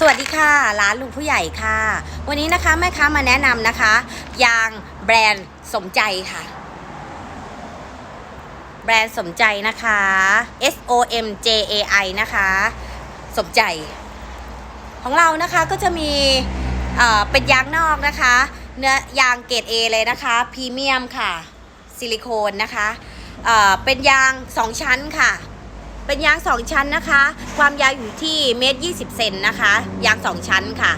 สวัสดีค่ะ ร้านลุงผู้ใหญ่ค่ะ วันนี้นะคะแม่ค้ามาแนะนำนะคะ ยางแบรนด์สมใจค่ะ แบรนด์สมใจนะคะ S O M J A I นะคะ สมใจ ของเรานะคะก็จะมีเเป็นยางนอกนะคะ เนื้อยางเกรด A เลยนะคะพรีเมียมค่ะ ซิลิโคนนะคะเเป็นยาง 2 ชั้นค่ะ เป็นยาง2ชั้นนะคะ ความยาวอยู่ที่เมตร20เซนนะคะ ยาง2ชั้นค่ะ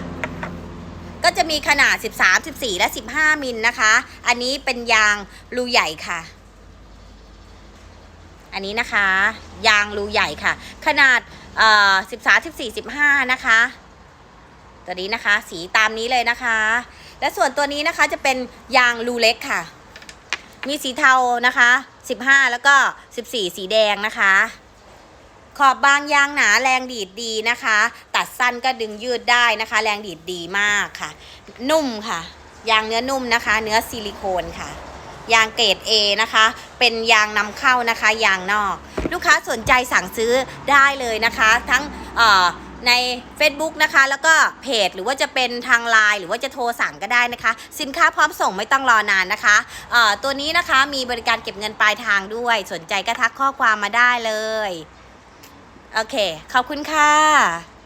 ก็จะมีขนาด 13 14 และ 15 มิลนะคะ อันนี้เป็นยางรูใหญ่ค่ะ อันนี้นะคะ ยางรูใหญ่ค่ะ ขนาดเอ่อ13 14 15 นะคะ ตัวนี้นะคะ สีตามนี้เลยนะคะ และส่วนตัวนี้นะคะจะเป็นยางรูเล็กค่ะ มีสีเทานะคะ 15 แล้วก็ 14 สีแดงนะคะ ขอบบางยางหนาแรงดีดดีนะคะ ตัดสั้นก็ดึงยืดได้นะคะ แรงดีดดีมากค่ะ นุ่มค่ะ ยางเนื้อนุ่มนะคะ เนื้อซิลิโคนค่ะ ยางเกรด A นะคะ เป็นยางนำเข้านะคะ ยางนอก ลูกค้าสนใจสั่งซื้อได้เลยนะคะ ทั้งใน Facebook นะคะ แล้วก็เพจหรือว่าจะเป็นทางไลน์หรือว่าจะโทรสั่งก็ได้นะคะ สินค้าพร้อมส่งไม่ต้องรอนานนะคะตัวนี้นะคะมีบริการเก็บเงินปลายทางด้วย สนใจก็ทักข้อความมาได้เลย โอเค ขอบคุณค่ะ